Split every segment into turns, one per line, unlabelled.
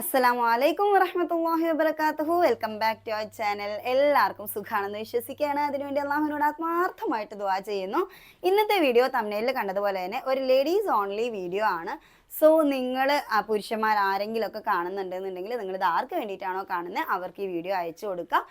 അസ്സലാമു അലൈക്കും വറഹമത്തല്ലാഹി വബർക്കാത്തുഹു welcome back to our channel എല്ലാവർക്കും സുഖാണെന്ന് വിശ്വസിക്കുകയാണ്. അതിനുവേണ്ടി അള്ളാഹുവിനോട് ആത്മാർത്ഥമായിട്ട് ദുവാ ചെയ്യുന്നു. ഇന്നത്തെ വീഡിയോ തമിഴിൽ കണ്ടതുപോലെ തന്നെ ഒരു ലേഡീസ് ഓൺലി വീഡിയോ ആണ്. സോ നിങ്ങൾ പുരുഷന്മാർ ആരെങ്കിലുമൊക്കെ കാണുന്നുണ്ടെന്നുണ്ടെങ്കിൽ നിങ്ങൾ ഇത് ആർക്ക് വേണ്ടിയിട്ടാണോ കാണുന്നത് അവർക്ക് ഈ വീഡിയോ അയച്ചു കൊടുക്കുക.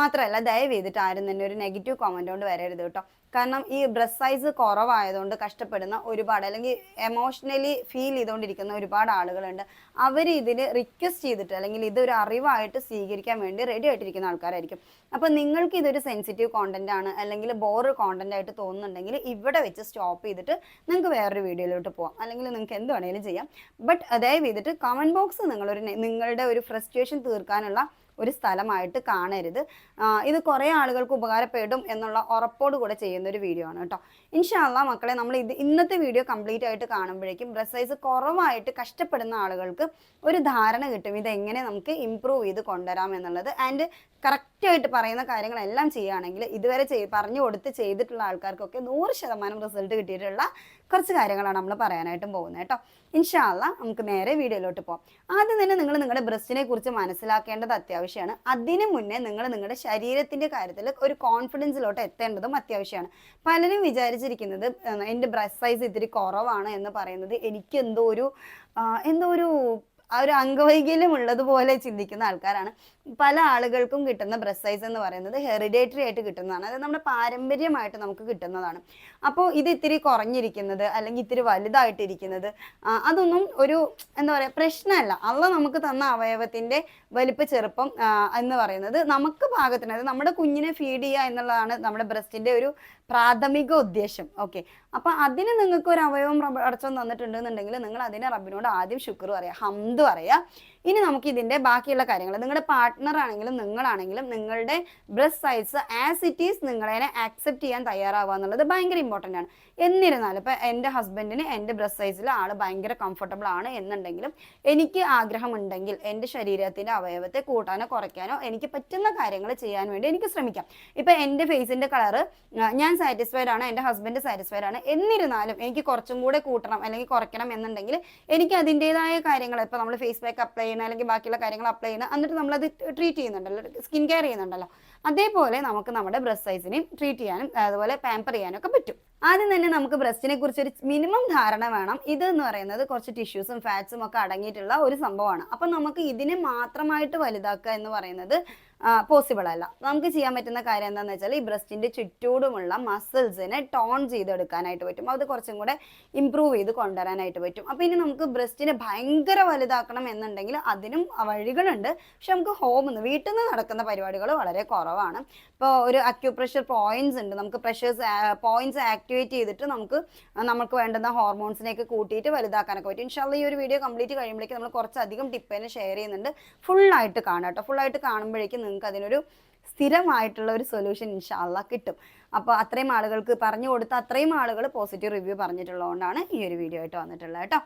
മാത്രമല്ല ദയവ് ചെയ്തിട്ട് ആരും തന്നെ ഒരു നെഗറ്റീവ് കോമന്റ് കൊണ്ട് വരരുത് കേട്ടോ. കാരണം ഈ ഡ്രസ് സൈസ് കുറവായതുകൊണ്ട് കഷ്ടപ്പെടുന്ന ഒരുപാട് അല്ലെങ്കിൽ എമോഷണലി ഫീൽ ചെയ്തുകൊണ്ടിരിക്കുന്ന ഒരുപാട് ആളുകളുണ്ട്. അവർ ഇതിൽ റിക്വസ്റ്റ് ചെയ്തിട്ട് അല്ലെങ്കിൽ ഇതൊരു അറിവായിട്ട് സ്വീകരിക്കാൻ വേണ്ടി റെഡി ആയിട്ടിരിക്കുന്ന ആൾക്കാരായിരിക്കും. അപ്പോൾ നിങ്ങൾക്ക് ഇതൊരു സെൻസിറ്റീവ് കോണ്ടന്റ് ആണ് അല്ലെങ്കിൽ ബോർ കോണ്ടന്റ് ആയിട്ട് തോന്നുന്നുണ്ടെങ്കിൽ ഇവിടെ വെച്ച് സ്റ്റോപ്പ് ചെയ്തിട്ട് നിങ്ങൾക്ക് വേറൊരു വീഡിയോയിലോട്ട് പോവാം. അല്ലെങ്കിൽ നിങ്ങൾക്ക് എന്ത് വേണമെങ്കിലും ചെയ്യാം. ബട്ട് ദയവ് ചെയ്തിട്ട് കമന്റ് ബോക്സ് നിങ്ങളൊരു നിങ്ങളുടെ ഒരു ഫ്രസ്ട്രേഷൻ തീർക്കാനുള്ള ഒരു സ്ഥലമായിട്ട് കാണരുത്. ഇത് കുറേ ആളുകൾക്ക് ഉപകാരപ്പെടും എന്നുള്ള ഉറപ്പോട് കൂടെ ചെയ്യുന്ന ഒരു വീഡിയോ ആണ് കേട്ടോ. ഇൻഷാല്ല മക്കളെ നമ്മൾ ഇത് ഇന്നത്തെ വീഡിയോ കംപ്ലീറ്റ് ആയിട്ട് കാണുമ്പോഴേക്കും ബ്രസ്റ്റ് സൈസ് കുറവായിട്ട് കഷ്ടപ്പെടുന്ന ആളുകൾക്ക് ഒരു ധാരണ കിട്ടും. ഇതെങ്ങനെ നമുക്ക് ഇമ്പ്രൂവ് ചെയ്ത് കൊണ്ടുവരാം എന്നുള്ളത്. ആൻഡ് കറക്റ്റായിട്ട് പറയുന്ന കാര്യങ്ങളെല്ലാം ചെയ്യുകയാണെങ്കിൽ ഇതുവരെ ചെയ് പറഞ്ഞു കൊടുത്ത് ചെയ്തിട്ടുള്ള ആൾക്കാർക്കൊക്കെ നൂറ് ശതമാനം റിസൾട്ട് കിട്ടിയിട്ടുള്ള കുറച്ച് കാര്യങ്ങളാണ് നമ്മൾ പറയാനായിട്ടും പോകുന്നത് കേട്ടോ. ഇൻഷാല്ല നമുക്ക് നേരെ വീഡിയോയിലോട്ട് പോകാം ആദ്യം തന്നെ നിങ്ങൾ നിങ്ങളുടെ ബ്രസ്റ്റിനെ കുറിച്ച് മനസ്സിലാക്കേണ്ടത് അത്യാവശ്യമാണ്. അതിനു മുന്നേ നിങ്ങൾ നിങ്ങളുടെ ശരീരത്തിന്റെ കാര്യത്തിൽ ഒരു കോൺഫിഡൻസിലോട്ട് എത്തേണ്ടതും അത്യാവശ്യമാണ്. പലരും വിചാരിച്ചിരിക്കുന്നത് എന്റെ ബ്രസ്റ്റ് സൈസ് ഇത്തിരി കുറവാണ് എന്ന് പറയുന്നത് എനിക്ക് എന്തോ ഒരു എന്തോ ഒരു ആ ഒരു അംഗവൈകല്യം ഉള്ളതുപോലെ ചിന്തിക്കുന്ന ആൾക്കാരാണ്. പല ആളുകൾക്കും കിട്ടുന്ന ബ്രസ് സൈസ് എന്ന് പറയുന്നത് ഹെറിഡേറ്ററി ആയിട്ട് കിട്ടുന്നതാണ്. അത് നമ്മുടെ പാരമ്പര്യമായിട്ട് നമുക്ക് കിട്ടുന്നതാണ്. അപ്പോൾ ഇത് ഇത്തിരി കുറഞ്ഞിരിക്കുന്നത് അല്ലെങ്കിൽ ഇത്തിരി വലുതായിട്ടിരിക്കുന്നത് അതൊന്നും ഒരു എന്താ പറയുക പ്രശ്നമല്ല. അള്ള നമുക്ക് തന്ന അവയവത്തിന്റെ വലിപ്പ ചെറുപ്പം എന്ന് പറയുന്നത് നമുക്ക് പാകത്തിന് അതായത് നമ്മുടെ കുഞ്ഞിനെ ഫീഡ് ചെയ്യുക എന്നുള്ളതാണ് നമ്മുടെ ബ്രസ്റ്റിന്റെ ഒരു പ്രാഥമിക ഉദ്ദേശം. ഓക്കെ അപ്പൊ അതിന് നിങ്ങൾക്ക് ഒരു അവയവം റബ്ബ് അടച്ചം തന്നിട്ടുണ്ടെന്നുണ്ടെങ്കിൽ നിങ്ങൾ അതിനെ റബ്ബിനോട് ആദ്യം ശുക്ർ പറയാം ഹംദ് പറയാം. ഇനി നമുക്ക് ഇതിന്റെ ബാക്കിയുള്ള കാര്യങ്ങൾ നിങ്ങളുടെ പാർട്ട്ണർ ആണെങ്കിലും നിങ്ങളാണെങ്കിലും നിങ്ങളുടെ breast size as it is നിങ്ങളതിനെ accept ചെയ്യാൻ തയ്യാറാവുക എന്നുള്ളത് ഭയങ്കര ഇമ്പോർട്ടന്റ് ആണ്. എന്നിരുന്നാലും ഇപ്പൊ എന്റെ ഹസ്ബൻഡിന് എന്റെ ബ്രസ്റ്റ് സൈസിൽ ആൾ ഭയങ്കര കംഫർട്ടബിൾ ആണ് എന്നുണ്ടെങ്കിലും എനിക്ക് ആഗ്രഹമുണ്ടെങ്കിൽ എന്റെ ശരീരത്തിന്റെ അവയവത്തെ കൂട്ടാനോ കുറയ്ക്കാനോ എനിക്ക് പറ്റുന്ന കാര്യങ്ങൾ ചെയ്യാൻ വേണ്ടി എനിക്ക് ശ്രമിക്കാം. ഇപ്പൊ എന്റെ ഫേസിന്റെ കളറ് ഞാൻ സാറ്റിസ്ഫൈഡ് ആണ് എന്റെ ഹസ്ബൻഡ് സാറ്റിസ്ഫൈഡ് ആണ്. എന്നിരുന്നാലും എനിക്ക് കുറച്ചും കൂടെ കൂട്ടണം അല്ലെങ്കിൽ കുറയ്ക്കണം എന്നുണ്ടെങ്കിൽ എനിക്ക് അതിന്റെതായ കാര്യങ്ങൾ ഇപ്പൊ നമ്മൾ ഫേസ് പാക്ക് അപ്ലൈ ചെയ്യുന്ന അല്ലെങ്കിൽ ബാക്കിയുള്ള കാര്യങ്ങൾ അപ്ലൈ ചെയ്യുന്ന എന്നിട്ട് അത് ട്രീറ്റ് ചെയ്യുന്നുണ്ടല്ലോ സ്കിൻ കെയർ ചെയ്യുന്നുണ്ടല്ലോ. അതേപോലെ നമുക്ക് നമ്മുടെ ബ്രസ്റ്റ് സൈസിനെയും ട്രീറ്റ് ചെയ്യാനും അതുപോലെ പാമ്പർ ചെയ്യാനൊക്കെ പറ്റും. ആദ്യം തന്നെ നമുക്ക് ബ്രസ്റ്റിനെ കുറിച്ച് ഒരു മിനിമം ധാരണ വേണം. ഇത് എന്ന് പറയുന്നത് കുറച്ച് ടിഷ്യൂസും ഫാറ്റ്സും ഒക്കെ അടങ്ങിയിട്ടുള്ള ഒരു സംഭവമാണ്. അപ്പൊ നമുക്ക് ഇതിനെ മാത്രമായിട്ട് വലുതാക്കുക എന്ന് പറയുന്നത് പോസിബിൾ അല്ല. നമുക്ക് ചെയ്യാൻ പറ്റുന്ന കാര്യം എന്താണെന്ന് വെച്ചാൽ ഈ ബ്രസ്റ്റിന്റെ ചുറ്റോടുമുള്ള മസിൽസിനെ ടോൺ ചെയ്തെടുക്കാനായിട്ട് പറ്റും. അത് കുറച്ചും കൂടെ ഇമ്പ്രൂവ് ചെയ്ത് കൊണ്ടുവരാനായിട്ട് പറ്റും. അപ്പോൾ ഇനി നമുക്ക് ബ്രസ്റ്റിനെ ഭയങ്കര വലുതാക്കണം എന്നുണ്ടെങ്കിൽ അതിനും വഴികളുണ്ട്. പക്ഷെ നമുക്ക് ഹോമിൽ നിന്ന് വീട്ടിൽ നിന്ന് നടക്കുന്ന പരിപാടികൾ വളരെ കുറവാണ്. ഇപ്പോൾ ഒരു അക്യൂപ്രഷർ പോയിന്റ്സ് ഉണ്ട്. നമുക്ക് പ്രഷേഴ്സ് പോയിന്റ്സ് ആക്ടിവേറ്റ് ചെയ്തിട്ട് നമുക്ക് നമുക്ക് വേണ്ടുന്ന ഹോർമോൺസിനെയൊക്കെ കൂട്ടിയിട്ട് വലുതാക്കാനൊക്കെ പറ്റും. ഇൻഷാല്ല ഈ ഒരു വീഡിയോ കംപ്ലീറ്റ് കഴിയുമ്പോഴേക്കും നമ്മൾ കുറച്ചധികം ടിപ്പ് തന്നെ ഷെയർ ചെയ്യുന്നുണ്ട്. ഫുള്ളായിട്ട് കാണാം കേട്ടോ. ഫുള്ളായിട്ട് കാണുമ്പോഴേക്കും നിങ്ങൾക്ക് അതിനൊരു സ്ഥിരമായിട്ടുള്ള ഒരു സൊല്യൂഷൻ ഇൻഷാല്ല കിട്ടും. അപ്പോൾ അത്രയും ആളുകൾക്ക് പറഞ്ഞു കൊടുത്ത അത്രയും ആളുകൾ പോസിറ്റീവ് റിവ്യൂ പറഞ്ഞിട്ടുള്ളതുകൊണ്ടാണ് ഈ ഒരു വീഡിയോ ആയിട്ട് വന്നിട്ടുള്ളത് കേട്ടോ.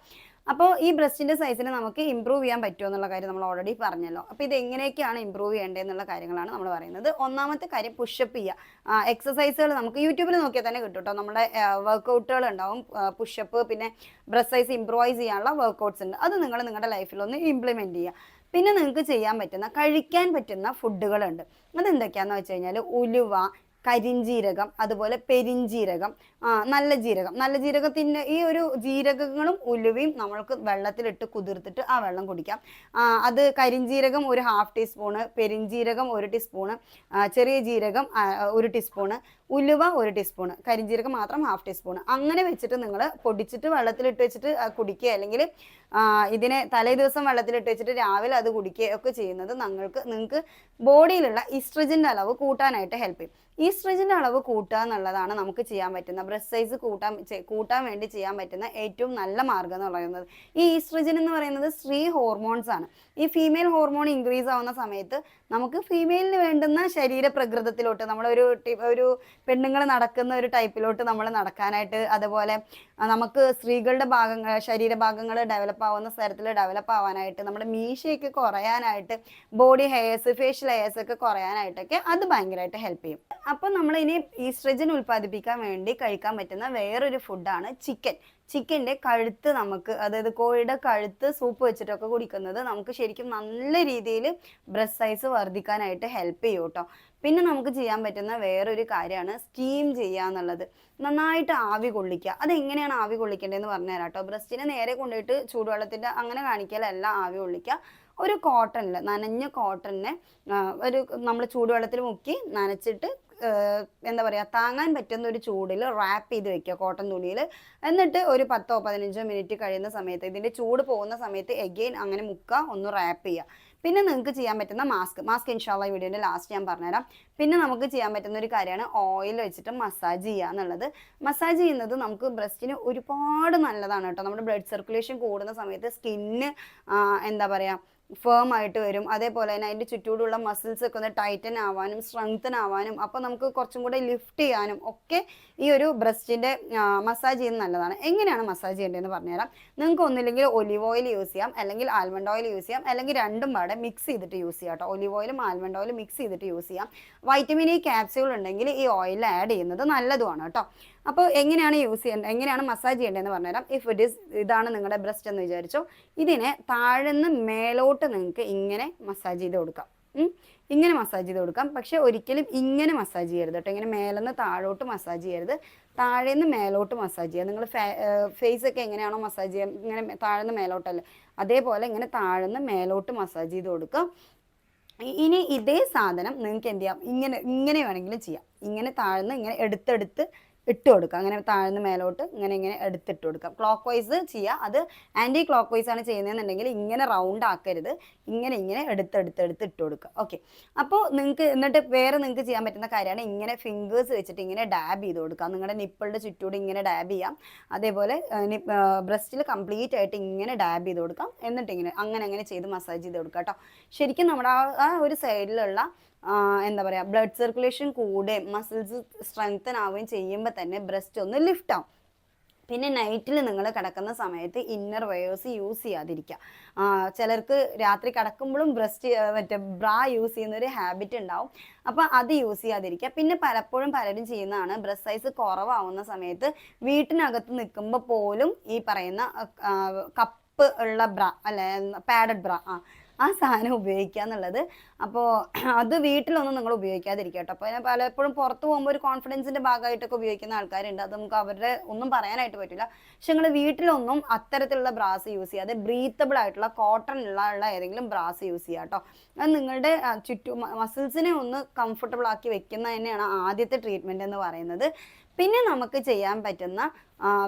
അപ്പോൾ ഈ ബ്രസ്റ്റിന്റെ സൈസിനെ നമുക്ക് ഇമ്പ്രൂവ് ചെയ്യാൻ പറ്റുമോ എന്നുള്ള കാര്യം നമ്മൾ ഓൾറെഡി പറഞ്ഞല്ലോ. അപ്പോൾ ഇത് എങ്ങനെയൊക്കെയാണ് ഇമ്പ്രൂവ് ചെയ്യേണ്ടതെന്നുള്ള കാര്യങ്ങളാണ് നമ്മൾ പറയുന്നത്. ഒന്നാമത്തെ കാര്യം പുഷപ്പ് ചെയ്യുക. എക്സസൈസുകൾ നമുക്ക് യൂട്യൂബിൽ നോക്കിയാൽ തന്നെ കിട്ടും കേട്ടോ. നമ്മുടെ വർക്കൗട്ടുകൾ ഉണ്ടാവും. പുഷപ്പ് പിന്നെ ബ്രസ്റ്റ് സൈസ് ഇമ്പ്രൂവൈസ് ചെയ്യാനുള്ള വർക്കൗട്ട്സ് ഉണ്ട്. അത് നിങ്ങൾ നിങ്ങളുടെ ലൈഫിൽ ഒന്ന് ഇംപ്ലിമെന്റ് ചെയ്യുക. പിന്നെ നിങ്ങൾക്ക് ചെയ്യാൻ പറ്റുന്ന കഴിക്കാൻ പറ്റുന്ന ഫുഡുകളുണ്ട് അതെന്തൊക്കെയാണെന്ന് വെച്ച് കഴിഞ്ഞാൽ ഉലുവ കരിഞ്ജീരകം അതുപോലെ പെരിഞ്ജീരകം നല്ല ജീരകം. നല്ല ജീരകത്തിന്റെ ഈ ഒരു ജീരകങ്ങളും ഉലുവയും നമ്മൾക്ക് വെള്ളത്തിലിട്ട് കുതിർത്തിട്ട് ആ വെള്ളം കുടിക്കാം. അത് കരിഞ്ജീരകം ഒരു ഹാഫ് ടീസ്പൂണ് പെരിഞ്ജീരകം ഒരു ടീസ്പൂണ് ചെറിയ ജീരകം ഒരു ടീസ്പൂണ് ഉലുവ ഒരു ടീസ്പൂണ് കരിഞ്ജീരകം മാത്രം ഹാഫ് ടീസ്പൂണ് അങ്ങനെ വെച്ചിട്ട് നിങ്ങൾ പൊടിച്ചിട്ട് വെള്ളത്തിലിട്ട് വെച്ചിട്ട് കുടിക്കുക. അല്ലെങ്കിൽ ഇതിനെ തലേ ദിവസം വെള്ളത്തിലിട്ട് വെച്ചിട്ട് രാവിലെ അത് കുടിക്കുക ഒക്കെ ചെയ്യുന്നത് നിങ്ങൾക്ക് നിങ്ങൾക്ക് ബോഡിയിലുള്ള ഇസ്ട്രജിന്റെ അളവ് കൂട്ടാനായിട്ട് ഹെൽപ്പ് ചെയ്യും. ഈസ്ട്രജന്റെ അളവ് കൂട്ടുക എന്നുള്ളതാണ് നമുക്ക് ചെയ്യാൻ പറ്റുന്ന ബ്രസ്റ്റ് സൈസ് കൂട്ടാൻ കൂട്ടാൻ വേണ്ടി ചെയ്യാൻ പറ്റുന്ന ഏറ്റവും നല്ല മാർഗം എന്ന് പറയുന്നത്. ഈ ഈസ്ട്രജൻ എന്ന് പറയുന്നത് സ്ത്രീ ഹോർമോൺസ് ആണ്. ഈ ഫീമെയിൽ ഹോർമോൺ ഇൻക്രീസ് ആവുന്ന സമയത്ത് നമുക്ക് ഫീമെയിലിന് വേണ്ടുന്ന ശരീര പ്രകൃതത്തിലോട്ട് നമ്മളൊരു ഒരു പെണ്ണുങ്ങൾ നടക്കുന്ന ഒരു ടൈപ്പിലോട്ട് നമ്മൾ നടക്കാനായിട്ട് അതുപോലെ നമുക്ക് സ്ത്രീകളുടെ ഭാഗങ്ങൾ ശരീരഭാഗങ്ങൾ ഡെവലപ്പ് ആവുന്ന സ്ഥലത്തിൽ ഡെവലപ്പ് ആവാനായിട്ട് നമ്മുടെ മീശയൊക്കെ കുറയാനായിട്ട് ബോഡി ഹെയർസ് ഫേഷ്യൽ ഹെയർസ് ഒക്കെ കുറയാനായിട്ടൊക്കെ അത് ഭയങ്കരമായിട്ട് ഹെൽപ്പ് ചെയ്യും. അപ്പം നമ്മൾ ഇനി ഈസ്ട്രജൻ ഉൽപ്പാദിപ്പിക്കാൻ വേണ്ടി കഴിക്കാൻ പറ്റുന്ന വേറൊരു ഫുഡാണ് ചിക്കൻ ചിക്കന്റെ കഴുത്ത് നമുക്ക് അതായത് കോഴിയുടെ കഴുത്ത് സൂപ്പ് വെച്ചിട്ടൊക്കെ കുടിക്കുന്നത് നമുക്ക് ശരിക്കും നല്ല രീതിയിൽ ബ്രസ്റ്റ് സൈസ് വർദ്ധിക്കാനായിട്ട് ഹെൽപ്പ് ചെയ്യും കേട്ടോ പിന്നെ നമുക്ക് ചെയ്യാൻ പറ്റുന്ന വേറൊരു കാര്യമാണ് സ്റ്റീം ചെയ്യുക എന്നുള്ളത്. നന്നായിട്ട് ആവി കൊള്ളിക്കുക. അതെങ്ങനെയാണ് ആവി കൊള്ളിക്കേണ്ടതെന്ന് പറഞ്ഞു തരാം കേട്ടോ ബ്രസ്റ്റിനെ നേരെ കൊണ്ടുപോയിട്ട് ചൂടുവെള്ളത്തിന്റെ അങ്ങനെ കാണിക്കലല്ല ആവി കൊള്ളിക്കുക. ഒരു കോട്ടണിൽ നനഞ്ഞ കോട്ടണിനെ ഒരു നമ്മൾ ചൂടുവെള്ളത്തിൽ മുക്കി നനച്ചിട്ട് എന്താ പറയുക താങ്ങാൻ പറ്റുന്ന ഒരു ചൂടിൽ റാപ്പ് ചെയ്ത് വെക്കുക കോട്ടൺ തുണിയിൽ. എന്നിട്ട് ഒരു പത്തോ പതിനഞ്ചോ മിനിറ്റ് കഴിയുന്ന സമയത്ത് ഇതിന്റെ ചൂട് പോകുന്ന സമയത്ത് എഗെയിൻ അങ്ങനെ മുക്കുക ഒന്ന് റാപ്പ് ചെയ്യുക. പിന്നെ നിങ്ങൾക്ക് ചെയ്യാൻ പറ്റുന്ന മാസ്ക് മാസ്ക് ഇൻഷാള്ള വീഡിയോന്റെ ലാസ്റ്റ് ഞാൻ പറഞ്ഞുതരാം. പിന്നെ നമുക്ക് ചെയ്യാൻ പറ്റുന്ന ഒരു കാര്യമാണ് ഓയിൽ വെച്ചിട്ട് മസാജ് ചെയ്യുക എന്നുള്ളത്. മസാജ് ചെയ്യുന്നത് നമുക്ക് ബ്രസ്റ്റിന് ഒരുപാട് നല്ലതാണ് കേട്ടോ. നമ്മുടെ ബ്ലഡ് സർക്കുലേഷൻ കൂടുന്ന സമയത്ത് സ്കിന്ന് എന്താ പറയുക ഫേം ആയിട്ട് വരും. അതേപോലെ തന്നെ അതിന്റെ ചുറ്റൂടുള്ള മസിൽസ് ഒക്കെ ഒന്ന് ടൈറ്റൻ ആവാനും സ്ട്രെങ്തൻ ആവാനും അപ്പോൾ നമുക്ക് കുറച്ചും കൂടെ ലിഫ്റ്റ് ചെയ്യാനും ഒക്കെ ഈ ഒരു ബ്രസ്റ്റിന്റെ മസാജ് ചെയ്യുന്നത് നല്ലതാണ്. എങ്ങനെയാണ് മസാജ് ചെയ്യേണ്ടതെന്ന് പറഞ്ഞുതരാം. നിങ്ങൾക്ക് ഒന്നില്ലെങ്കിൽ ഒലിവ് ഓയിൽ യൂസ് ചെയ്യാം അല്ലെങ്കിൽ ആൽമണ്ട് ഓയിൽ യൂസ് ചെയ്യാം അല്ലെങ്കിൽ രണ്ടും പാടെ മിക്സ് ചെയ്തിട്ട് യൂസ് ചെയ്യാം കേട്ടോ. ഒലിവ് ഓയിലും ആൽമണ്ട് ഓയിലും മിക്സ് ചെയ്തിട്ട് യൂസ് ചെയ്യാം. വൈറ്റമിൻ ഇ ക്യാപ്സ്യൂൾ ഉണ്ടെങ്കിൽ ഈ ഓയിൽ ആഡ് ചെയ്യുന്നത് നല്ലതുമാണ് കേട്ടോ. അപ്പോൾ എങ്ങനെയാണ് യൂസ് ചെയ്യേണ്ടത്? എങ്ങനെയാണ് മസാജ് ചെയ്യേണ്ടതെന്ന് പറഞ്ഞുതരാം. ഇഫ് ഇറ്റ് ഇസ് ഇതാണ് നിങ്ങളുടെ ബ്രസ്റ്റ് എന്ന് വിചാരിച്ചോ. ഇതിനെ താഴ്ന്ന് മേലോട്ട് നിങ്ങൾക്ക് ഇങ്ങനെ മസാജ് ചെയ്ത് കൊടുക്കാം. ഇങ്ങനെ മസാജ് ചെയ്ത് കൊടുക്കാം. പക്ഷെ ഒരിക്കലും ഇങ്ങനെ മസാജ് ചെയ്യരുത് കേട്ടോ. ഇങ്ങനെ മേലെന്ന് താഴോട്ട് മസാജ് ചെയ്യരുത്. താഴേന്ന് മേലോട്ട് മസാജ് ചെയ്യുക നിങ്ങൾ ഫേസ് ഒക്കെ എങ്ങനെയാണോ മസാജ് ചെയ്യുക ഇങ്ങനെ താഴെ താഴ്ന്ന് മേലോട്ടല്ലേ. അതേപോലെ ഇങ്ങനെ താഴ്ന്ന് മേലോട്ട് മസാജ് ചെയ്ത് കൊടുക്കുക ഇനി ഇതേ സാധനം നിങ്ങൾക്ക് എന്ത് ചെയ്യാം? ഇങ്ങനെ ഇങ്ങനെ വേണമെങ്കിലും ചെയ്യാം. ഇങ്ങനെ താഴ്ന്ന് ഇങ്ങനെ എടുത്തെടുത്ത് ഇട്ട് കൊടുക്കുക. അങ്ങനെ താഴ്ന്ന് മേലോട്ട് ഇങ്ങനെ ഇങ്ങനെ എടുത്തിട്ട് കൊടുക്കുക. ക്ലോക്ക് വൈസ് ചെയ്യുക. അത് ആന്റി ക്ലോക്ക് വൈസ് ആണ് ചെയ്യുന്നതെന്നുണ്ടെങ്കിൽ ഇങ്ങനെ റൗണ്ട് ആക്കരുത്. ഇങ്ങനെ ഇങ്ങനെ എടുത്തെടുത്ത് എടുത്ത് ഇട്ട് കൊടുക്കുക. ഓക്കെ അപ്പോൾ നിങ്ങൾക്ക് എന്നിട്ട് വേറെ നിങ്ങൾക്ക് ചെയ്യാൻ പറ്റുന്ന കാര്യമാണ് ഇങ്ങനെ ഫിംഗേഴ്സ് വെച്ചിട്ട് ഇങ്ങനെ ഡാബ് ചെയ്ത് കൊടുക്കുക. നിങ്ങളുടെ നിപ്പിളുടെ ചുറ്റൂടെ ഇങ്ങനെ ഡാബ് ചെയ്യാം. അതേപോലെ ബ്രസ്റ്റിൽ കംപ്ലീറ്റ് ആയിട്ട് ഇങ്ങനെ ഡാബ് ചെയ്ത് കൊടുക്കാം. എന്നിട്ട് ഇങ്ങനെ അങ്ങനെ അങ്ങനെ ചെയ്ത് മസാജ് ചെയ്ത് കൊടുക്കുക കേട്ടോ. ശരിക്കും നമ്മുടെ ആ ഒരു സൈഡിലുള്ള എന്താ പറയുക ബ്ലഡ് സർക്കുലേഷൻ കൂടുകയും മസിൽസ് സ്ട്രെങ്തൻ ആവുകയും ചെയ്യുമ്പോൾ തന്നെ ബ്രസ്റ്റ് ഒന്ന് ലിഫ്റ്റ് ആവും. പിന്നെ നൈറ്റിൽ നിങ്ങൾ കിടക്കുന്ന സമയത്ത് ഇന്നർ വെയേഴ്സ് യൂസ് ചെയ്യാതിരിക്കുക. ചിലർക്ക് രാത്രി കിടക്കുമ്പോഴും ബ്രസ്റ്റ് മറ്റേ ബ്രാ യൂസ് ചെയ്യുന്ന ഒരു ഹാബിറ്റ് ഉണ്ടാവും. അപ്പോൾ അത് യൂസ് ചെയ്യാതിരിക്കുക. പിന്നെ പലപ്പോഴും പലരും ചെയ്യുന്നതാണ് ബ്രസ്റ്റ് സൈസ് കുറവാവുന്ന സമയത്ത് വീട്ടിനകത്ത് നിൽക്കുമ്പോൾ പോലും ഈ പറയുന്ന കപ്പ് ഉള്ള ബ്ര അല്ലെ പാഡഡ് ബ്ര ആ ആ സാധനം ഉപയോഗിക്കുക എന്നുള്ളത്. അപ്പോൾ അത് വീട്ടിലൊന്നും നിങ്ങൾ ഉപയോഗിക്കാതിരിക്കുക കേട്ടോ. അപ്പോൾ ഞാൻ പലപ്പോഴും പുറത്ത് പോകുമ്പോൾ ഒരു കോൺഫിഡൻസിന്റെ ഭാഗമായിട്ടൊക്കെ ഉപയോഗിക്കുന്ന ആൾക്കാരുണ്ട്. അത് നമുക്ക് അവരുടെ ഒന്നും പറയാനായിട്ട് പറ്റില്ല. പക്ഷെ നിങ്ങൾ വീട്ടിലൊന്നും അത്തരത്തിലുള്ള ബ്രാസ് യൂസ് ചെയ്യാതെ ബ്രീത്തബിൾ ആയിട്ടുള്ള കോട്ടൺ ഉള്ള ഏതെങ്കിലും ബ്രാസ് യൂസ് ചെയ്യുക കേട്ടോ. അത് നിങ്ങളുടെ ചുറ്റും മസിൽസിനെ ഒന്ന് കംഫർട്ടബിൾ ആക്കി വെക്കുന്ന തന്നെയാണ് ആദ്യത്തെ ട്രീറ്റ്മെന്റ് എന്ന് പറയുന്നത്. പിന്നെ നമുക്ക് ചെയ്യാൻ പറ്റുന്ന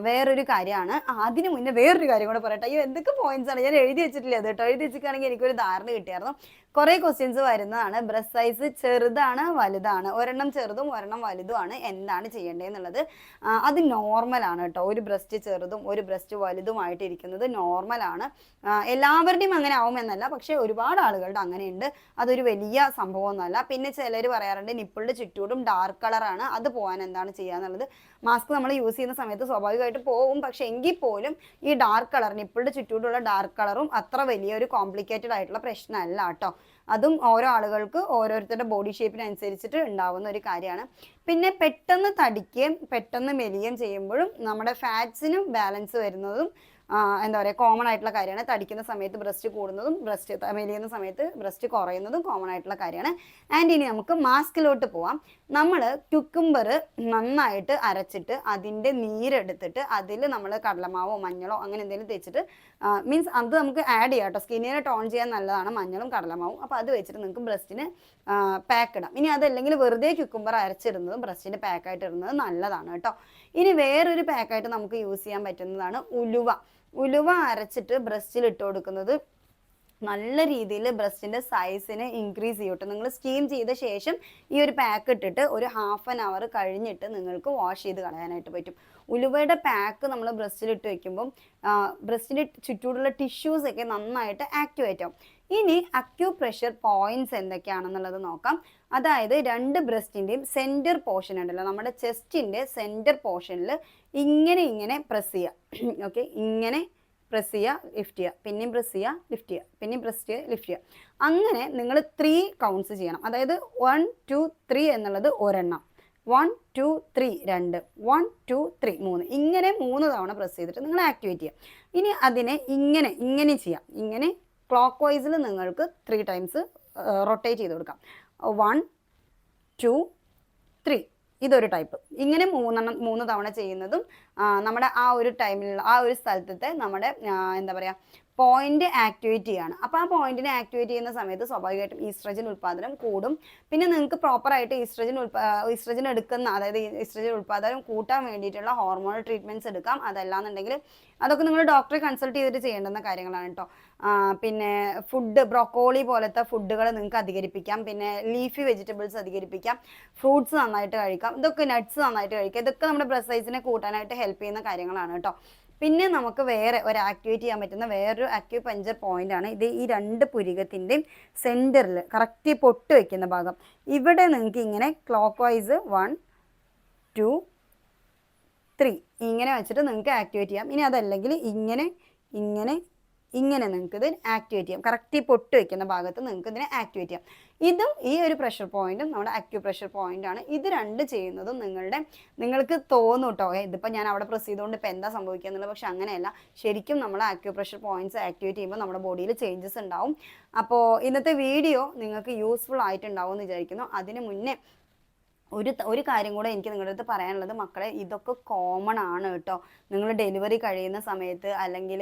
വേറൊരു കാര്യമാണ്. അതിനു മുന്നേ വേറൊരു കാര്യം കൂടെ പറയട്ടെ. അയ്യോ എന്തൊക്കെ പോയിന്റ്സ് ആണ്? ഞാൻ എഴുതി വെച്ചിട്ടില്ല കേട്ടോ? എഴുതി വെച്ചിട്ടാണെങ്കിൽ എനിക്കൊരു ധാരണ കിട്ടിയായിരുന്നു. കുറേ ക്വസ്റ്റ്യൻസ് വരുന്നതാണ്. ബ്രസ്റ്റ് സൈസ് ചെറുതാണ് വലുതാണ്. ഒരെണ്ണം ചെറുതും ഒരെണ്ണം വലുതുമാണ് എന്താണ് ചെയ്യേണ്ടതെന്നുള്ളത് അത് നോർമലാണ് കേട്ടോ. ഒരു ബ്രസ്റ്റ് ചെറുതും ഒരു ബ്രസ്റ്റ് വലുതുമായിട്ട് ഇരിക്കുന്നത് നോർമലാണ് എല്ലാവരുടെയും അങ്ങനെ ആവുമെന്നല്ല പക്ഷേ ഒരുപാട് ആളുകളുടെ അങ്ങനെയുണ്ട്. അതൊരു വലിയ സംഭവമൊന്നുമല്ല പിന്നെ ചിലർ പറയാറുണ്ട് നിപ്പിളുടെ ചുറ്റൂടും ഡാർക്ക് കളറാണ് അത് പോകാൻ എന്താണ് ചെയ്യുക എന്നുള്ളത്? മാസ്ക് നമ്മൾ യൂസ് ചെയ്യുന്ന സമയത്ത് സ്വാഭാവികമായിട്ട് പോകും പക്ഷെ എങ്കിൽ പോലും ഈ ഡാർക്ക് കളർ നിപ്പിളുടെ ചുറ്റൂടുള്ള ഡാർക്ക് കളറും അത്ര വലിയൊരു കോംപ്ലിക്കേറ്റഡ് ആയിട്ടുള്ള പ്രശ്നമല്ല കേട്ടോ. അതും ഓരോ ആളുകൾക്ക് ഓരോരുത്തരുടെ ബോഡി ഷേപ്പിനനുസരിച്ചിട്ട് ഉണ്ടാവുന്ന ഒരു കാര്യമാണ്. പിന്നെ പെട്ടെന്ന് തടിക്കുകയും പെട്ടെന്ന് മെലിയുകയും ചെയ്യുമ്പോഴും നമ്മുടെ ഫാറ്റ്സിനും ബാലൻസ് വരുന്നതും എന്താ പറയുക കോമൺ ആയിട്ടുള്ള കാര്യമാണ്. തടിക്കുന്ന സമയത്ത് ബ്രസ്റ്റ് കൂടുന്നതും ബ്രസ്റ്റ് മെലിയുന്ന സമയത്ത് ബ്രസ്റ്റ് കുറയുന്നതും കോമൺ ആയിട്ടുള്ള കാര്യമാണ്. ആൻഡ് ഇനി നമുക്ക് മാസ്കിലോട്ട് പോവാം. നമ്മൾ ക്യുക്കുംബർ നന്നായിട്ട് അരച്ചിട്ട് അതിന്റെ നീരെടുത്തിട്ട് അതിൽ നമ്മൾ കടലമാവോ മഞ്ഞളോ അങ്ങനെ എന്തെങ്കിലും തേച്ചിട്ട് മീൻസ് അത് നമുക്ക് ആഡ് ചെയ്യാം കേട്ടോ. സ്കിന്നിനെ ടോൺ ചെയ്യാൻ നല്ലതാണ് മഞ്ഞളും കടലമാവും. അപ്പോൾ അത് വെച്ചിട്ട് നിങ്ങൾക്ക് ബ്രസ്റ്റിന് പാക്ക് ഇടാം. ഇനി അതല്ലെങ്കിൽ വെറുതെ ക്യുക്കുംബർ അരച്ചിടുന്നതും ബ്രസ്റ്റിന് പാക്കായിട്ട് ഇടുന്നത് നല്ലതാണ് കേട്ടോ. ഇനി വേറൊരു പാക്കായിട്ട് നമുക്ക് യൂസ് ചെയ്യാൻ പറ്റുന്നതാണ് ഉലുവ. ഉലുവ അരച്ചിട്ട് ബ്രസ്റ്റിൽ ഇട്ട് കൊടുക്കുന്നത് നല്ല രീതിയിൽ ബ്രസ്റ്റിന്റെ സൈസിനെ ഇൻക്രീസ് ചെയ്യട്ടെ നിങ്ങൾ സ്റ്റീം ചെയ്ത ശേഷം ഈ ഒരു പാക്ക് ഇട്ടിട്ട് ഒരു ഹാഫ് ആൻ അവർ കഴിഞ്ഞിട്ട് നിങ്ങൾക്ക് വാഷ് ചെയ്ത് കളയാനായിട്ട് പറ്റും. ഉലുവയുടെ പാക്ക് നമ്മൾ ബ്രസ്റ്റിൽ ഇട്ട് വെക്കുമ്പം ബ്രസ്റ്റിന്റെ ചുറ്റൂടുള്ള ടിഷ്യൂസൊക്കെ നന്നായിട്ട് ആക്ടിവേറ്റ് ആവും. ഇനി അക്യൂ പ്രഷർ പോയിന്റ്സ് എന്തൊക്കെയാണെന്നുള്ളത് നോക്കാം. അതായത് രണ്ട് ബ്രസ്റ്റിന്റെയും സെന്റർ പോർഷൻ ഉണ്ടല്ലോ. നമ്മുടെ ചെസ്റ്റിന്റെ സെന്റർ പോർഷനിൽ ഇങ്ങനെ ഇങ്ങനെ പ്രസ് ചെയ്യുക ഓക്കെ ഇങ്ങനെ പ്രസ് ചെയ്യുക ലിഫ്റ്റ് ചെയ്യുക പിന്നെയും പ്രസ് ചെയ്യുക ലിഫ്റ്റ് ചെയ്യുക പിന്നെയും പ്രസ് ചെയ്യുക ലിഫ്റ്റ് ചെയ്യുക അങ്ങനെ നിങ്ങൾ ത്രീ കൗണ്ട്സ് ചെയ്യണം. അതായത് വൺ ടു ത്രീ എന്നുള്ളത് ഒരെണ്ണം. വൺ ടു ത്രീ രണ്ട്. വൺ ടു ത്രീ മൂന്ന്. ഇങ്ങനെ മൂന്ന് തവണ പ്രസ് ചെയ്തിട്ട് നിങ്ങൾ ആക്ടിവേറ്റ് ചെയ്യാം. ഇനി അതിനെ ഇങ്ങനെ ഇങ്ങനെ ചെയ്യാം. ഇങ്ങനെ ക്ലോക്ക് വൈസിൽ നിങ്ങൾക്ക് ത്രീ ടൈംസ് റൊട്ടേറ്റ് ചെയ്ത് കൊടുക്കാം. വൺ ടു ത്രീ ഇതൊരു ടൈപ്പ് ഇങ്ങനെ മൂന്നെണ്ണം മൂന്ന് തവണ ചെയ്യുന്നതും നമ്മുടെ ആ ഒരു ടൈമിലുള്ള ആ ഒരു സ്ഥലത്തെ നമ്മുടെ എന്താ പറയുക പോയിന്റ് ആക്ടിവേറ്റ് ചെയ്യാണ് അപ്പോൾ ആ പോയിന്റിനെ ആക്ടിവേറ്റ് ചെയ്യുന്ന സമയത്ത് സ്വാഭാവികമായിട്ടും ഈസ്ട്രജൻ ഉൽപ്പാദനം കൂടും. പിന്നെ നിങ്ങൾക്ക് പ്രോപ്പർ ആയിട്ട് ഈസ്ട്രജൻ ഈസ്ട്രജൻ എടുക്കുന്ന അതായത് ഈസ്ട്രജൻ ഉൽപ്പാദനം കൂട്ടാൻ വേണ്ടിയിട്ടുള്ള ഹോർമോൺ ട്രീറ്റ്മെന്റ്സ് എടുക്കാം. അതല്ലാന്നുണ്ടെങ്കിൽ അതൊക്കെ നിങ്ങൾ ഡോക്ടറെ കൺസൾട്ട് ചെയ്തിട്ട് ചെയ്യേണ്ടുന്ന കാര്യങ്ങളാണ് കേട്ടോ പിന്നെ ഫുഡ് ബ്രോക്കോളി പോലത്തെ ഫുഡുകൾ നിങ്ങൾക്ക് അധികരിപ്പിക്കാം. പിന്നെ ലീഫി വെജിറ്റബിൾസ് അധികരിപ്പിക്കാം. ഫ്രൂട്ട്സ് നന്നായിട്ട് കഴിക്കാം. ഇതൊക്കെ നട്ട്സ് നന്നായിട്ട് കഴിക്കാം. ഇതൊക്കെ നമ്മുടെ ബ്രസ്റ്റ് സൈസിനെ കൂട്ടാനായിട്ട് ഹെൽപ്പ് ചെയ്യുന്ന കാര്യങ്ങളാണ് കേട്ടോ പിന്നെ നമുക്ക് വേറെ ഒരു ആക്ടിവേറ്റ് ചെയ്യാൻ പറ്റുന്ന വേറൊരു ആക്റ്റീവ് പഞ്ചർ പോയിന്റ് ആണ്. ഇത് ഈ രണ്ട് പുരികത്തിന്റെയും സെന്ററിൽ കറക്റ്റ് പൊട്ട് വയ്ക്കുന്ന ഭാഗം. ഇവിടെ നിങ്ങൾക്ക് ഇങ്ങനെ clockwise one two three ഇങ്ങനെ വെച്ചിട്ട് നിങ്ങൾക്ക് ആക്ടിവേറ്റ് ചെയ്യാം. ഇനി അതല്ലെങ്കിൽ ഇങ്ങനെ ഇങ്ങനെ ഇങ്ങനെ നിങ്ങൾക്ക് ഇത് ആക്ടിവേറ്റ് ചെയ്യാം. കറക്റ്റ് ഈ പൊട്ട് വെക്കുന്ന ഭാഗത്ത് നിങ്ങൾക്ക് ഇതിനെ ആക്ടിവേറ്റ് ചെയ്യാം. ഇതും ഈ ഒരു പ്രഷർ പോയിന്റും നമ്മുടെ ആക്റ്റീവ് പ്രഷർ പോയിന്റ് ആണ്. ഇത് രണ്ട് ചെയ്യുന്നതും നിങ്ങളുടെ നിങ്ങൾക്ക് തോന്നും കേട്ടോ ഇതിപ്പോൾ ഞാൻ അവിടെ പ്രസ് ചെയ്തുകൊണ്ട് ഇപ്പോൾ എന്താ സംഭവിക്കുക എന്നുള്ളത് പക്ഷെ അങ്ങനെയല്ല. ശരിക്കും നമ്മൾ ആക്റ്റീവ് പ്രഷർ പോയിന്റ്സ് ആക്ടിവേറ്റ് ചെയ്യുമ്പോൾ നമ്മുടെ ബോഡിയിൽ ചേഞ്ചസ് ഉണ്ടാവും. അപ്പോൾ ഇന്നത്തെ വീഡിയോ നിങ്ങൾക്ക് യൂസ്ഫുൾ ആയിട്ടുണ്ടാവും എന്ന് വിചാരിക്കുന്നു. അതിന് മുന്നേ ഒരു ഒരു കാര്യം കൂടെ എനിക്ക് നിങ്ങളുടെ അടുത്ത് പറയാനുള്ളത്. മക്കളെ ഇതൊക്കെ കോമൺ ആണ് കേട്ടോ. നിങ്ങൾ ഡെലിവറി കഴിയുന്ന സമയത്ത് അല്ലെങ്കിൽ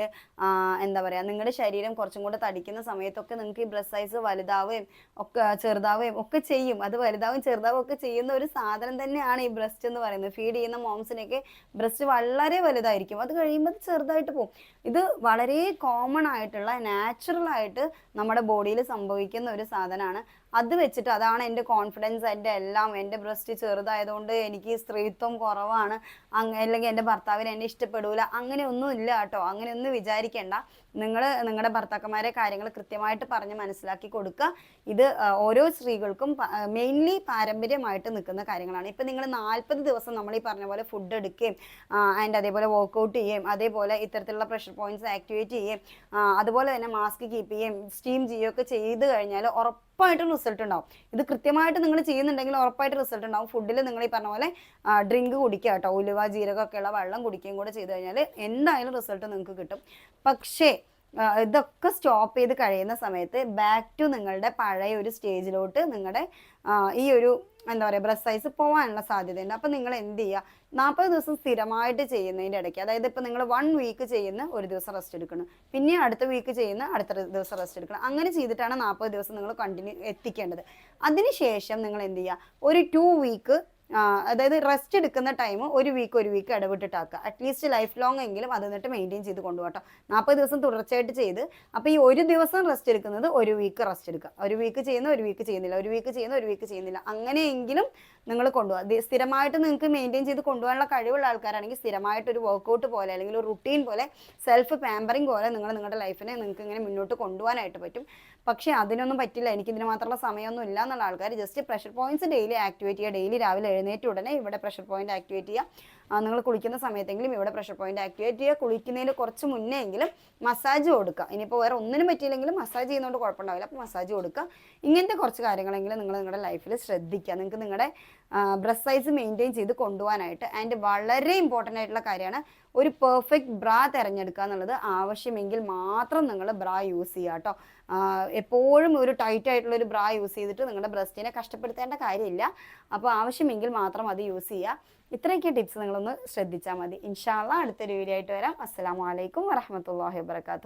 എന്താ പറയുക നിങ്ങളുടെ ശരീരം കുറച്ചും കൂടെ തടിക്കുന്ന സമയത്തൊക്കെ നിങ്ങൾക്ക് ഈ ബ്രസ്റ്റ് സൈസ് വലുതാവുകയും ഒക്കെ ചെറുതാവുകയും ഒക്കെ ചെയ്യും. അത് വലുതാവും ചെറുതാവും ഒക്കെ ചെയ്യുന്ന ഒരു സാധനം തന്നെയാണ് ഈ ബ്രസ്റ്റ് എന്ന് പറയുന്നത്. ഫീഡ് ചെയ്യുന്ന മോംസിനൊക്കെ ബ്രസ്റ്റ് വളരെ വലുതായിരിക്കും. അത് കഴിയുമ്പോൾ ചെറുതായിട്ട് പോകും ഇത് വളരെ കോമൺ ആയിട്ടുള്ള നാച്ചുറൽ ആയിട്ട് നമ്മുടെ ബോഡിയിൽ സംഭവിക്കുന്ന ഒരു സാധനമാണ്. അത് വെച്ചിട്ട് അതാണ് എന്റെ കോൺഫിഡൻസ് എന്റെ എല്ലാം എന്റെ ചെറുതായതുകൊണ്ട് എനിക്ക് സ്ത്രീത്വം കുറവാണ്. അല്ലെങ്കിൽ എന്റെ ഭർത്താവിന് എന്നെ ഇഷ്ടപ്പെടൂല. അങ്ങനെയൊന്നും ഇല്ല കേട്ടോ. അങ്ങനെയൊന്നും വിചാരിക്കേണ്ട. നിങ്ങൾ നിങ്ങളുടെ ഭർത്താക്കന്മാരെ കാര്യങ്ങൾ കൃത്യമായിട്ട് പറഞ്ഞ് മനസ്സിലാക്കി കൊടുക്കുക. ഇത് ഓരോ സ്ത്രീകൾക്കും മെയിൻലി പാരമ്പര്യമായിട്ട് നിൽക്കുന്ന കാര്യങ്ങളാണ്. ഇപ്പം നിങ്ങൾ നാൽപ്പത് ദിവസം നമ്മൾ ഈ പറഞ്ഞ പോലെ ഫുഡ് എടുക്കുകയും ആൻഡ് അതേപോലെ വർക്കൗട്ട് ചെയ്യുകയും അതേപോലെ ഇത്തരത്തിലുള്ള പ്രഷർ പോയിന്റ്സ് ആക്ടിവേറ്റ് ചെയ്യുകയും അതുപോലെ തന്നെ മാസ്ക് കീപ്പ് ചെയ്യുകയും സ്റ്റീം ചെയ്യുകയൊക്കെ ചെയ്ത് കഴിഞ്ഞാൽ ഉറപ്പായിട്ടും റിസൾട്ട് ഉണ്ടാവും. ഇത് കൃത്യമായിട്ട് നിങ്ങൾ ചെയ്യുന്നുണ്ടെങ്കിൽ ഉറപ്പായിട്ട് റിസൾട്ട് ഉണ്ടാവും. ഫുഡിൽ നിങ്ങൾ ഈ പറഞ്ഞ പോലെ ഡ്രിങ്ക് കുടിക്കുക കേട്ടോ. ഉലുവ ജീരകമൊക്കെയുള്ള വെള്ളം കുടിക്കുകയും കൂടെ ചെയ്ത് കഴിഞ്ഞാൽ എന്തായാലും റിസൾട്ട് നിങ്ങൾക്ക് കിട്ടും. പക്ഷേ ഇതൊക്കെ സ്റ്റോപ്പ് ചെയ്ത് കഴിയുന്ന സമയത്ത് ബാക്ക് ടു നിങ്ങളുടെ പഴയ ഒരു സ്റ്റേജിലോട്ട് നിങ്ങളുടെ ഈ ഒരു എന്താ പറയുക ബ്രസ് സൈസ് പോകാനുള്ള സാധ്യതയുണ്ട്. അപ്പം നിങ്ങൾ എന്ത് ചെയ്യുക? നാൽപ്പത് ദിവസം സ്ഥിരമായിട്ട് ചെയ്യുന്നതിന്റെ ഇടയ്ക്ക് അതായത് ഇപ്പം നിങ്ങൾ വൺ വീക്ക് ചെയ്യുന്ന ഒരു ദിവസം റെസ്റ്റ് എടുക്കണം. പിന്നെ അടുത്ത വീക്ക് ചെയ്യുന്ന അടുത്ത ദിവസം റെസ്റ്റ് എടുക്കണം. അങ്ങനെ ചെയ്തിട്ടാണ് നാൽപ്പത് ദിവസം നിങ്ങൾ കണ്ടിന്യൂ എത്തിക്കേണ്ടത്. അതിനുശേഷം നിങ്ങൾ എന്ത് ചെയ്യുക? ഒരു ടു വീക്ക് അതായത് റെസ്റ്റ് എടുക്കുന്ന ടൈം ഒരു വീക്ക് ഒരു വീക്ക് ഇടവിട്ടിട്ടാക്കുക അറ്റ്ലീസ്റ്റ് ലൈഫ് ലോങ് എങ്കിലും അത് എന്നിട്ട് മെയിന്റെയിൻ ചെയ്ത് കൊണ്ടുപോകട്ടോ നാൽപ്പത് ദിവസം തുടർച്ചയായിട്ട് ചെയ്ത്. അപ്പോൾ ഈ ഒരു ദിവസം റെസ്റ്റ് എടുക്കുന്നത് ഒരു വീക്ക് റെസ്റ്റ് എടുക്കുക. ഒരു വീക്ക് ചെയ്യുന്ന ഒരു വീക്ക് ചെയ്യുന്നില്ല. ഒരു വീക്ക് ചെയ്യുന്ന ഒരു വീക്ക് ചെയ്യുന്നില്ല. അങ്ങനെയെങ്കിലും നിങ്ങൾ കൊണ്ടുപോകുക സ്ഥിരമായിട്ട് നിങ്ങൾക്ക് മെയിന്റെയിൻ ചെയ്ത് കൊണ്ടുപോകാനുള്ള കഴിവുള്ള ആൾക്കാരാണെങ്കിൽ സ്ഥിരമായിട്ട് ഒരു വർക്കൗട്ട് പോലെ അല്ലെങ്കിൽ ഒരു റുട്ടീൻ പോലെ സെൽഫ് പാമ്പറിങ് പോലെ നിങ്ങൾ നിങ്ങളുടെ ലൈഫിനെ നിങ്ങൾക്ക് ഇങ്ങനെ മുന്നോട്ട് കൊണ്ടുപോകാനായിട്ട് പറ്റും. പക്ഷേ അതിനൊന്നും പറ്റില്ല. എനിക്ക് ഇതിന് മാത്രമുള്ള സമയമൊന്നും ഇല്ല എന്നുള്ള ആൾക്കാർ just pressure points daily activate ചെയ്യുക. ഡെയിലി രാവിലെ എഴുന്നേറ്റ് ഉടനെ ഇവിടെ പ്രഷർ പോയിന്റ് ആക്ടിവേറ്റ് ചെയ്യുക. നിങ്ങൾ കുളിക്കുന്ന സമയത്തെങ്കിലും ഇവിടെ പ്രഷർ പോയിന്റ് ആക്ടിവേറ്റ് ചെയ്യുക. കുളിക്കുന്നതിന് കുറച്ച് മുന്നേ എങ്കിലും മസാജ് കൊടുക്കുക. ഇനിയിപ്പോൾ വേറെ ഒന്നിനും പറ്റിയില്ലെങ്കിലും മസാജ് ചെയ്യുന്നതുകൊണ്ട് കുഴപ്പമുണ്ടാവില്ല. അപ്പോൾ മസാജ് കൊടുക്കുക. ഇങ്ങനത്തെ കുറച്ച് കാര്യങ്ങളെങ്കിലും നിങ്ങൾ നിങ്ങളുടെ ലൈഫിൽ ശ്രദ്ധിക്കുക. നിങ്ങൾക്ക് നിങ്ങളുടെ ബ്രസ് സൈസ് മെയിന്റെയിൻ ചെയ്ത് കൊണ്ടുപോകാനായിട്ട് ആൻഡ് വളരെ ഇമ്പോർട്ടന്റ് ആയിട്ടുള്ള കാര്യമാണ് ഒരു പെർഫെക്റ്റ് ബ്രാ തിരഞ്ഞെടുക്കുക എന്നുള്ളത് ആവശ്യമെങ്കിൽ മാത്രം നിങ്ങൾ ബ്രാ യൂസ് ചെയ്യുക കേട്ടോ. എപ്പോഴും ഒരു ടൈറ്റ് ആയിട്ടുള്ള ഒരു ബ്രാ യൂസ് ചെയ്തിട്ട് നിങ്ങളുടെ ബ്രസ്റ്റിനെ കഷ്ടപ്പെടുത്തേണ്ട കാര്യമില്ല. അപ്പോൾ ആവശ്യമെങ്കിൽ മാത്രം അത് യൂസ് ചെയ്യുക. ഇത്രയൊക്കെ ടിപ്സ് നിങ്ങളൊന്ന് ശ്രദ്ധിച്ചാൽ മതി. ഇൻഷാല്ല അടുത്തൊരു വീഡിയോ ആയിട്ട് വരാം. അസ്സാം വലൈക്കും വരഹമത്തല്ലാഹി വാബർക്കാത്തു